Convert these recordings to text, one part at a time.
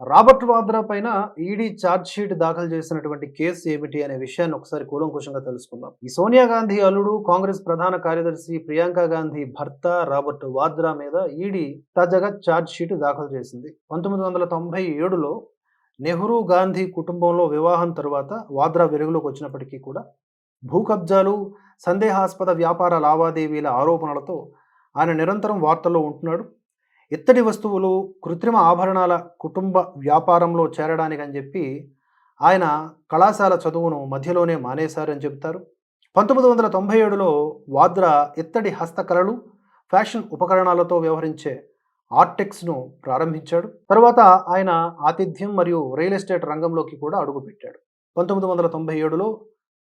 Robert Vadra పైన ED charge sheet దాఖలు చేసినటువంటి కేసు ఏమిటి అనే విషయాన్ని ఒకసారి కూలంకుషంగా తెలుసుకుందాం. ఈ సోనియా గాంధీ అల్లుడు కాంగ్రెస్ ప్రధాన కార్యదర్శి ప్రియాంక గాంధీ భర్త రాబర్ట్ వాద్రా మీద ఈడీ తాజాగా ఛార్జ్ షీట్ దాఖలు చేసింది. పంతొమ్మిది వందల తొంభై ఏడులో నెహ్రూ గాంధీ కుటుంబంలో వివాహం తరువాత వాద్రా వెలుగులోకి వచ్చినప్పటికీ కూడా భూ కబ్జాలు సందేహాస్పద వ్యాపార లావాదేవీల ఆరోపణలతో ఆయన నిరంతరం వార్తల్లో ఉంటున్నాడు. ఇత్తడి వస్తువులు కృత్రిమ ఆభరణాల కుటుంబ వ్యాపారంలో చేరడానికి అని చెప్పి ఆయన కళాశాల చదువును మధ్యలోనే మానేశారని చెబుతారు. పంతొమ్మిది వందల తొంభై ఏడులో వాద్రా ఇత్తడి హస్తకళలు ఫ్యాషన్ ఉపకరణాలతో వ్యవహరించే ఆర్టెక్స్ను ప్రారంభించాడు. తర్వాత ఆయన ఆతిథ్యం మరియు రియల్ ఎస్టేట్ రంగంలోకి కూడా అడుగుపెట్టాడు. పంతొమ్మిది వందల తొంభై ఏడులో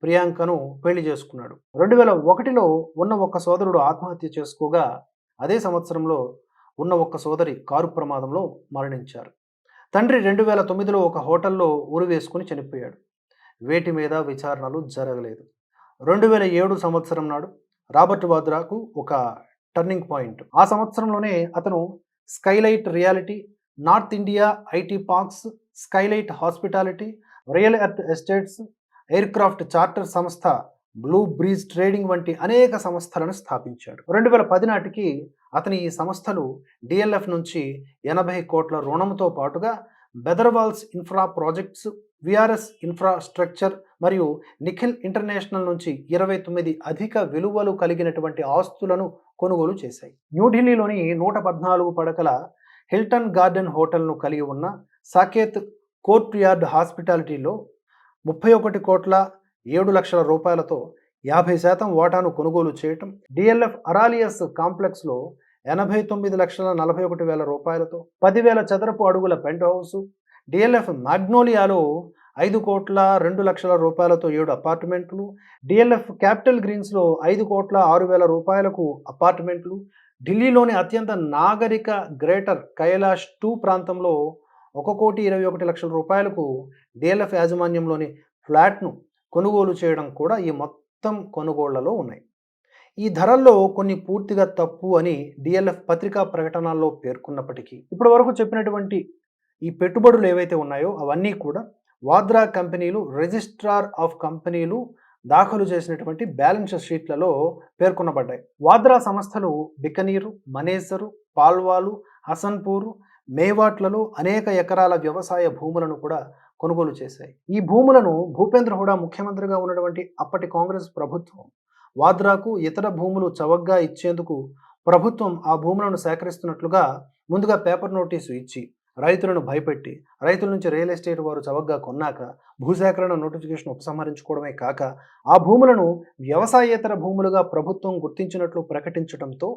ప్రియాంకను పెళ్ళి చేసుకున్నాడు. రెండు వేల ఒకటిలో ఉన్న ఒక సోదరుడు ఆత్మహత్య చేసుకోగా అదే సంవత్సరంలో ఉన్న ఒక్క సోదరి కారు ప్రమాదంలో మరణించారు. తండ్రి రెండు వేల తొమ్మిదిలో ఒక హోటల్లో ఉరి వేసుకుని చనిపోయాడు. వేటి మీద విచారణలు జరగలేదు. రెండు వేల ఏడు సంవత్సరం నాడు రాబర్ట్ వాద్రాకు ఒక టర్నింగ్ పాయింట్. ఆ సంవత్సరంలోనే అతను Skylight Realty North India IT parks Skylight Hospitality Real Earth Estates aircraft charter సంస్థ బ్లూ బ్రీజ్ ట్రేడింగ్ వంటి అనేక సంస్థలను స్థాపించాడు. రెండు వేల పది నాటికి అతని ఈ సంస్థలు డిఎల్ఎఫ్ నుంచి ఎనభై కోట్ల రుణంతో పాటుగా బెదర్వాల్స్ ఇన్ఫ్రా ప్రాజెక్ట్స్ విఆర్ఎస్ ఇన్ఫ్రాస్ట్రక్చర్ మరియు నిఖిల్ ఇంటర్నేషనల్ నుంచి ఇరవై తొమ్మిది అధిక విలువలు కలిగినటువంటి ఆస్తులను కొనుగోలు చేశాయి. న్యూఢిల్లీలోని నూట పద్నాలుగు పడకల హిల్టన్ గార్డెన్ హోటల్ను కలిగి ఉన్న సాకేత్ కోర్ట్ యార్డ్ హాస్పిటాలిటీలో ముప్పై ఒకటి కోట్ల ఏడు లక్షల రూపాయలతో యాభై శాతం వాటాను కొనుగోలు చేయటం డిఎల్ఎఫ్ అరాలియస్ కాంప్లెక్స్లో ఎనభై తొమ్మిది లక్షల నలభై ఒకటి వేల రూపాయలతో పదివేల చదరపు అడుగుల పెంట్ హౌస్ డిఎల్ఎఫ్ మాగ్నోలియాలో ఐదు కోట్ల రెండు లక్షల రూపాయలతో ఏడు అపార్ట్మెంట్లు డిఎల్ఎఫ్ క్యాపిటల్ గ్రీన్స్లో ఐదు కోట్ల ఆరు వేల రూపాయలకు అపార్ట్మెంట్లు ఢిల్లీలోని అత్యంత నాగరిక గ్రేటర్ కైలాష్ టూ ప్రాంతంలో ఒక కోటి ఇరవై ఒకటి లక్షల రూపాయలకు డిఎల్ఎఫ్ యాజమాన్యంలోని ఫ్లాట్ను కొనుగోలు చేయడం కూడా ఈ మొత్తం మొత్తం కొనుగోళ్ళలో ఉన్నాయి. ఈ ధరల్లో కొన్ని పూర్తిగా తప్పు అని డిఎల్ఎఫ్ పత్రికా ప్రకటనల్లో పేర్కొన్నప్పటికీ ఇప్పటి వరకు చెప్పినటువంటి ఈ పెట్టుబడులు ఏవైతే ఉన్నాయో అవన్నీ కూడా వాద్రా కంపెనీలు రిజిస్ట్రార్ ఆఫ్ కంపెనీలు దాఖలు చేసినటువంటి బ్యాలెన్స్ షీట్లలో పేర్కొనబడ్డాయి. వాద్రా సంస్థలు బికనీరు మనేసరు పాల్వాలు హసన్పూరు మేవాట్లలో అనేక ఎకరాల వ్యవసాయ భూములను కూడా కొనుగోలు చేశాయి. ఈ భూములను భూపేంద్ర హుడా ముఖ్యమంత్రిగా ఉన్నటువంటి అప్పటి కాంగ్రెస్ ప్రభుత్వం వాద్రాకు ఇతర భూములు చవగ్గా ఇచ్చేందుకు ప్రభుత్వం ఆ భూములను సేకరిస్తున్నట్లుగా ముందుగా పేపర్ నోటీసు ఇచ్చి రైతులను భయపెట్టి రైతుల నుంచి రియల్ ఎస్టేట్ వారు చవగ్గా కొన్నాక భూసేకరణ నోటిఫికేషన్ ఉపసంహరించుకోవడమే కాక ఆ భూములను వ్యవసాయేతర భూములుగా ప్రభుత్వం గుర్తించినట్లు ప్రకటించడంతో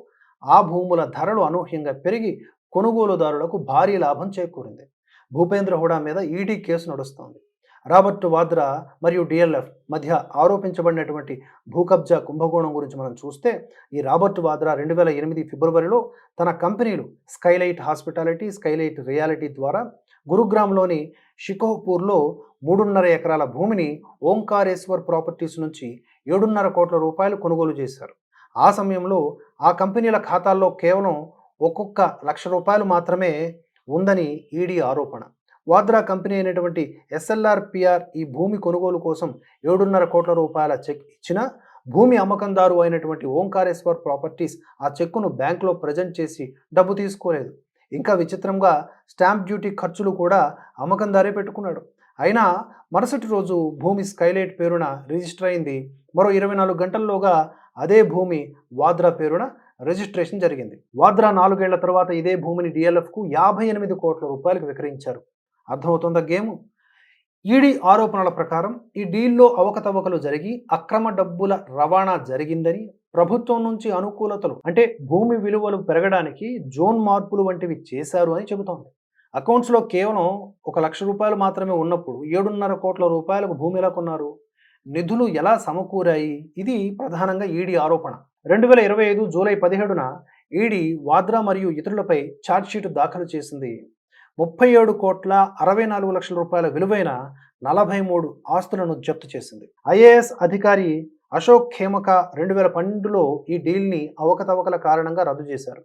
ఆ భూముల ధరలు అనూహ్యంగా పెరిగి కొనుగోలుదారులకు భారీ లాభం చేకూరింది. భూపేంద్ర హుడా మీద ఈడీ కేసు నడుస్తోంది. రాబర్ట్ వాద్రా మరియు డిఎల్ఎఫ్ మధ్య ఆరోపించబడినటువంటి భూకబ్జా కుంభకోణం గురించి మనం చూస్తే ఈ రాబర్ట్ వాద్రా రెండు వేల ఎనిమిది ఫిబ్రవరిలో తన కంపెనీలు స్కైలైట్ హాస్పిటాలిటీ స్కైలైట్ రియాలిటీ ద్వారా గురుగ్రామ్లోని షికోపూర్లో మూడున్నర ఎకరాల భూమిని ఓంకారేశ్వర్ ప్రాపర్టీస్ నుంచి ఏడున్నర కోట్ల రూపాయలు కొనుగోలు చేశారు. ఆ సమయంలో ఆ కంపెనీల ఖాతాల్లో కేవలం ఒక్కొక్క లక్ష రూపాయలు మాత్రమే ఉందని ఈడీ ఆరోపణ. వాద్రా కంపెనీ అయినటువంటి ఎస్ఎల్ఆర్పిఆర్ ఈ భూమి కొనుగోలు కోసం ఏడున్నర కోట్ల రూపాయల చెక్ ఇచ్చిన భూమి అమ్మకందారు అయినటువంటి ఓంకారేశ్వర్ ప్రాపర్టీస్ ఆ చెక్కును బ్యాంకులో ప్రజెంట్ చేసి డబ్బు తీసుకోలేదు. ఇంకా విచిత్రంగా స్టాంప్ డ్యూటీ ఖర్చులు కూడా అమ్మకందారే పెట్టుకున్నాడు. అయినా మరుసటి రోజు భూమి స్కైలైట్ పేరున రిజిస్టర్ అయింది. మరో ఇరవై నాలుగు గంటల్లోగా అదే భూమి వాద్రా పేరున రిజిస్ట్రేషన్ జరిగింది. వాద్రా నాలుగేళ్ళ తర్వాత ఇదే భూమిని డిఎల్ఎఫ్కు యాభై ఎనిమిది కోట్ల రూపాయలకు విక్రయించారు. అర్థమవుతుందా గేమ్? ఈడీ ఆరోపణల ప్రకారం ఈ డీల్లో అవకతవకలు జరిగి అక్రమ డబ్బుల రవాణా జరిగిందని ప్రభుత్వం నుంచి అనుకూలతలు అంటే భూమి విలువలు పెరగడానికి జోన్ మార్పులు వంటివి చేశారు అని చెబుతోంది. అకౌంట్స్లో కేవలం ఒక లక్ష రూపాయలు మాత్రమే ఉన్నప్పుడు ఏడున్నర కోట్ల రూపాయలకు భూమి ఎలా కొన్నారు? నిధులు ఎలా సమకూరాయి? ఇది ప్రధానంగా ఈడీ ఆరోపణ. రెండు వేల ఇరవై ఐదు జూలై పదిహేడున ఈడీ వాద్రా మరియు ఇతరులపై ఛార్జ్షీట్ దాఖలు చేసింది. ముప్పై ఏడు కోట్ల అరవై నాలుగు లక్షల రూపాయల విలువైన నలభై మూడు ఆస్తులను జప్తు చేసింది. ఐఏఎస్ అధికారి అశోక్ ఖేమక రెండు వేల పన్నెండులో ఈ డీల్ని అవకతవకల కారణంగా రద్దు చేశారు.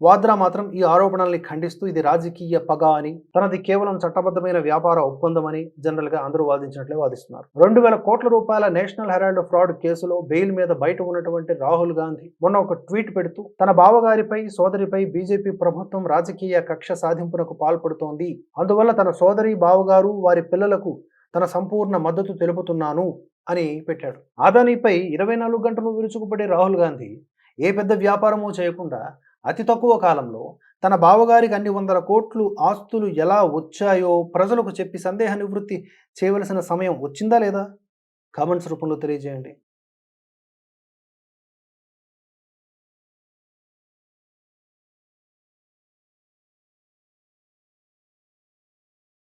వాద్రా మాత్రం ఈ ఆరోపణల్ని ఖండిస్తూ ఇది రాజకీయ పగ అని తనది కేవలం చట్టబద్ధమైన వ్యాపార ఒప్పందం అని జనరల్గా అందరూ వాదించినట్లే వాదిస్తున్నారు. రెండు వేల కోట్ల రూపాయల నేషనల్ హెరాల్డ్ ఫ్రాడ్ కేసులో బెయిల్ మీద బయట ఉన్నటువంటి రాహుల్ గాంధీ మొన్న ఒక ట్వీట్ పెడుతూ తన బావగారిపై సోదరిపై బీజేపీ ప్రభుత్వం రాజకీయ కక్ష సాధింపునకు పాల్పడుతోంది. అందువల్ల తన సోదరి బావగారు వారి పిల్లలకు తన సంపూర్ణ మద్దతు తెలుపుతున్నాను అని పెట్టాడు. అదానీపై ఇరవై నాలుగు గంటలు విరుచుకుపడే రాహుల్ గాంధీ ఏ పెద్ద వ్యాపారమూ చేయకుండా అతి తక్కువ కాలంలో తన బావగారికి అన్ని వందల కోట్లు ఆస్తులు ఎలా వచ్చాయో ప్రజలకు చెప్పి సందేహ నివృత్తి చేయవలసిన సమయం వచ్చిందా లేదా? కామెంట్స్ రూపంలో తెలియజేయండి.